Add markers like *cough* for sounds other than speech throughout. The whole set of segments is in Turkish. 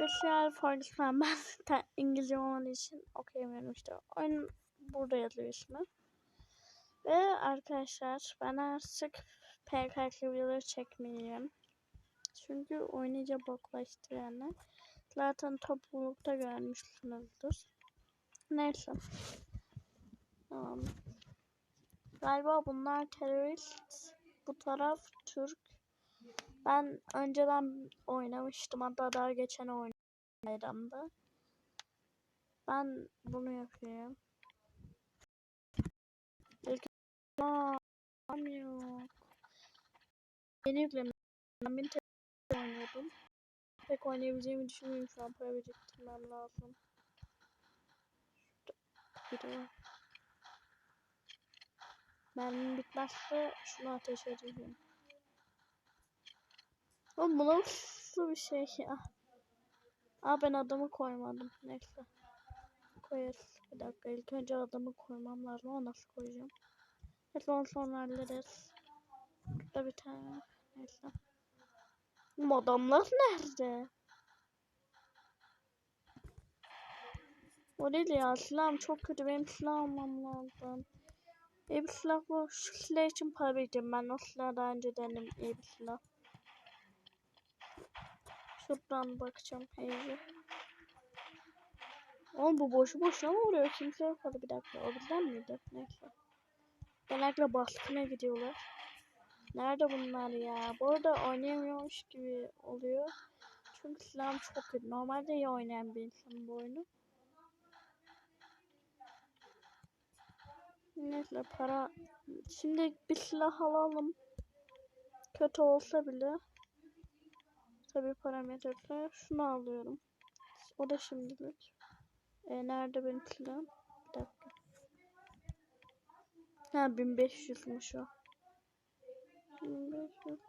Spesiyel Fortnite ben *laughs* ta- İngilizce olmadığı için okuyamıyorum işte. Oyun burada yazıyor ismi. Ve arkadaşlar ben artık PKK videoları çekmeyeceğim. Çünkü oynayınca boklaştı yani. Zaten toplulukta görmüşsünüzdür. Neyse. Tamam. Galiba bunlar terörist. Bu taraf Türk. Ben önceden oynamıştım. Hatta daha geçen oynadım. Ben bunu yapıyorum. İlk Aa, yok. Yeni yükledim. Ben bir tek oynuyordum. Pek oynayabileceğimi düşünmüyorum şu an. Para biriktirmem lazım. Bir de Mermim bitmezse şunu ateş edeceğim. Oğlum bu nasıl bir şey ya? Aa ben adamı koymadım. Neyse. Koyarız. Bir dakika ilk önce adamı koymam lazım. Ama nasıl koyacağım? Neyse onu sonra hallederiz. Burada bir tane. Neyse. Bu adamlar nerede? O değil ya silahım çok kötü. Benim silah almam lazım. İyi bir silah bu. Şu silah için para vereceğim. Ben o silahı daha önce denedim. İyi bir silah. Şuradan bakacağım iyice. Oğlum bu boşu boşuna mı vuruyor? Kimse yok hadi bir dakika. O bizden miydi? Neyse. Genellikle baskına gidiyorlar. Nerede bunlar ya? Bu arada oynayamıyormuş gibi oluyor. Çünkü silahım çok kötü. Normalde iyi oynayan bir insan bu oyunu. Neyse para. Şimdi bir silah alalım. Kötü olsa bile. Tabii parametre. Şunu alıyorum. O da şimdilik. E, nerede benim silahım? Bir dakika. Ha 1500'müş o. 1500.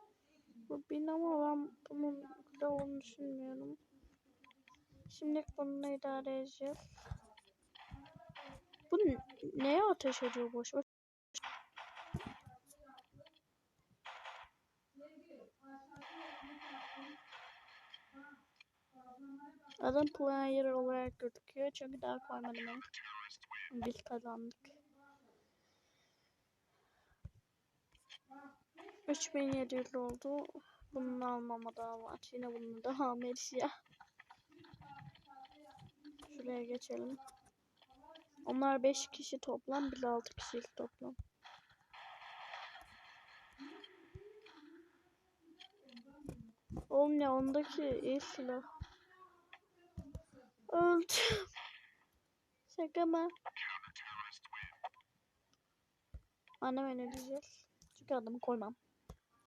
Bu bin ama ben bunun da olduğunu düşünmüyorum. Şimdi bununla idare edeceğiz. Bu neye ateş ediyor boş Adam player olarak gözüküyor çünkü daha koymadım ben. Biz kazandık. 3700 oldu. Bunun almama daha var. Yine bunu da ya. Şuraya geçelim. Onlar 5 kişi toplam, biz 6 kişiyiz toplam. Oğlum ya ondaki iyi silah. Öldüm. Şaka mı? Annem ne diyeceğiz? Çünkü adamı koymam.